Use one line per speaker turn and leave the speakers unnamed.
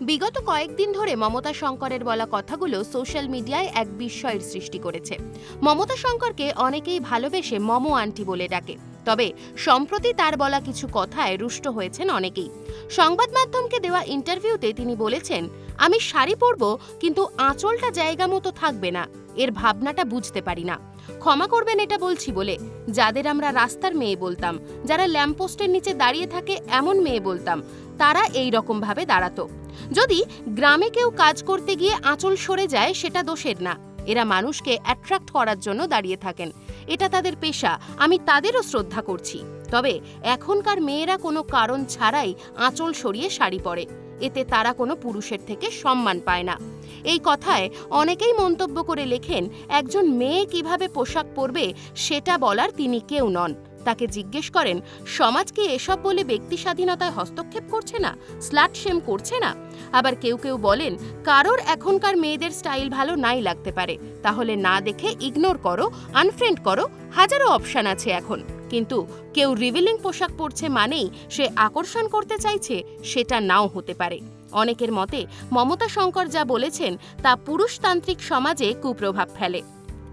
বিগত কয়েকদিন ধরে মমতা শঙ্করের বলা কথাগুলো সোশ্যাল মিডিয়ায় এক বিস্ময়ের সৃষ্টি করেছে। মমতা শঙ্করকে অনেকেই ভালোবেসে মম আন্টি বলে ডাকে। তবে সম্প্রতি তার বলা কিছু কথায় রুষ্ট হয়েছেন অনেকেই। সংবাদ মাধ্যমকে দেওয়া ইন্টারভিউতে তিনি বলেছেন, আমি শাড়ি পরব, কিন্তু আঁচলটা জায়গা মতো থাকবে না। এর ভাবনাটা বুঝতে পারি না। ক্ষমা করবেন এটা বলছি বলে। যাদের আমরা রাস্তার মেয়ে বলতাম, যারা ল্যাম্পপোস্টের নিচে দাঁড়িয়ে থাকে, এমন মেয়ে বলতাম। তারা এই রকম ভাবে দাঁড়াতো। যদি গ্রামে কেউ কাজ করতে গিয়ে আঁচল সরে যায়, সেটা দোষের না। এরা মানুষকে অ্যাট্রাক্ট করার জন্য দাঁড়িয়ে থাকেন। এটা তাদের পেশা, আমি তাদেরও শ্রদ্ধা করছি। তবে এখনকার মেয়েরা কোনো কারণ ছাড়াই আঁচল সরিয়ে শাড়ি পরে। এতে তারা কোনো পুরুষের থেকে সম্মান পায় না। এই কথায় অনেকেই মন্তব্য করে লেখেন, একজন মেয়ে কীভাবে পোশাক পরবে, সেটা বলার তিনি কেউ নন। তাকে জিজ্ঞেস করেন সমাজকে এসব বলে ব্যক্তি স্বাধীনতায় হস্তক্ষেপ করছে না? স্লাট শেম করছে না? আবার কেউ কেউ বলেন, কারোর এখনকার মেয়েদের স্টাইল ভালো নাই লাগতে পারে। তাহলে না দেখে ইগনোর করো আনফ্রেন্ড করো, হাজারো অপশন আছে এখন। কিন্তু কেউ রিভিলিং পোশাক পরছে মানেই সে আকর্ষণ করতে চাইছে, সেটা নাও হতে পারে। অনেকের মতে মমতা শঙ্কর যা বলেছেন, তা পুরুষতান্ত্রিক সমাজে কুপ্রভাব ফেলে।